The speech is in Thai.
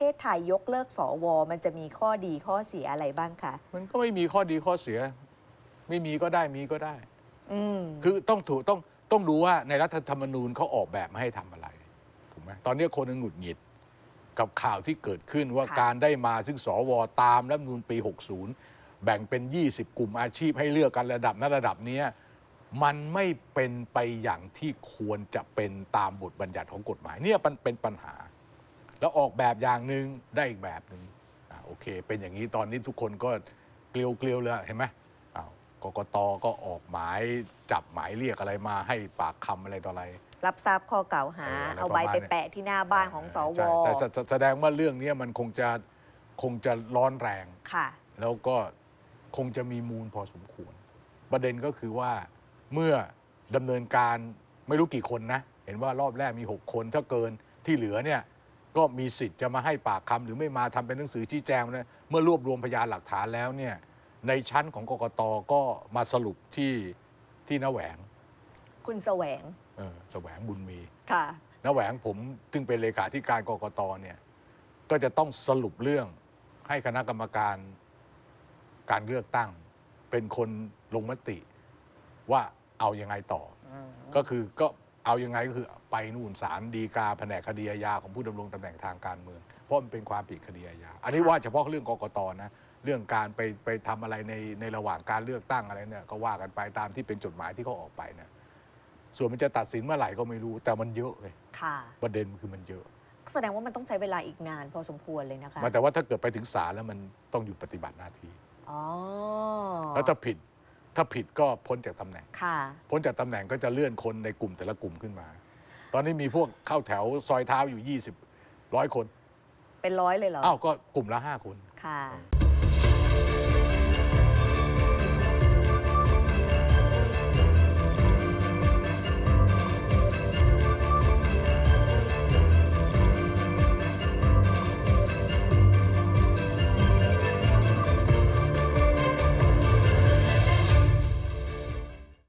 ทศไทยยกเลิกสว มันจะมีข้อดีข้อเสียอะไรบ้างคะมันก็ไม่มีข้อดีข้อเสีย ไม่มีก็ได้มีก็ได้ อืมคือต้องถูกต้องต้องดูว่าในรัฐธรรมนูญเขาออกแบบมาให้ทำอะไรถูกไหมตอนนี้คนหงุดหงิดกับข่าวที่เกิดขึ้นว่าค่ะการได้มาซึ่งสวตามรัฐธรรมนูญปี 60 แบ่งเป็น 20 กลุ่มอาชีพให้เลือกกันระดับนั้นระดับเนี้ยมันไม่เป็นไปอย่างที่ควรจะเป็นตามบทบัญญัติของกฎหมายเนี่ยมันเป็นปัญหา แล้วออกแบบอย่างหนึ่งได้อีกแบบหนึ่งอ่าโอเค เป็นอย่างนี้ตอนนี้ทุกคนก็เกลียวเกลียวๆเลยเห็นไหมอ้าวกกตก็ออกหมายจับหมายเรียกอะไรมาให้ปากคำอะไรต่ออะไร รับทราบข้อกล่าวหา เอออะไรเอาใบประมาณไปเนี่ย แปะที่หน้าบ้านของสวใช่ใช่ใช่แสแสดงว่าเรื่องนี้มันคงจะคงจะร้อนแรง ค่ะ แล้วก็คงจะมีมูลพอสมควร ประเด็นก็คือว่าเมื่อดำเนินการไม่รู้กี่คนนะ เห็นว่ารอบแรกมี 6 คนถ้าเกินที่เหลือเนี่ย ก็มีสิทธิ์จะมาให้ปากคำหรือไม่มาทำเป็นหนังสือชี้แจงนะเมื่อรวบรวมพยานหลักฐานแล้วเนี่ยในชั้นของกกตก็มาสรุปที่ที่นแหวง คุณแสวงเออแสวงบุญมีค่ะนแหวงผมซึ่งเป็นเลขาธิการกกตเนี่ยก็จะต้องสรุปเรื่องให้คณะกรรมการการเลือกตั้ง เป็นคนลงมติว่าเอายังไงต่ออก็คือก็เอายังไงก็คือ ไปนู่นศาลฎีกาแผนกคดีอาญาของผู้ดำรงตำแหน่งทางการเมือง เพราะมันเป็นความผิดคดีอาญาอันนี้ค่ะว่าเฉพาะเรื่องกกตนะเรื่องการไปไปทำอะไรในในระหว่างการเลือกตั้งอะไรเนี่ยก็ว่ากันไปตามที่เป็นจดหมายที่เขาออกไปนะส่วนมันจะตัดสินเมื่อไหร่ก็ไม่รู้ แต่มันเยอะเลยค่ะประเด็นคือมันเยอะ แสดงว่ามันต้องใช้เวลาอีกนานพอสมควรเลยนะคะมาแต่ว่าถ้าเกิดไปถึงศาลแล้วมันต้องอยู่ปฏิบัติหน้าที่อ๋อแล้วถ้าผิดถ้าผิดก็พ้นจากตำแหน่งค่ะพ้นจากตำแหน่งก็จะเลื่อนคนในกลุ่มแต่ละกลุ่มขึ้นมา ตอนนี้มีพวกเข้าแถวซอยเท้าอยู่ 20ร้อยคน เป็นร้อยเลยเหรอ อ้าว ก็กลุ่มละ 5 คน ค่ะ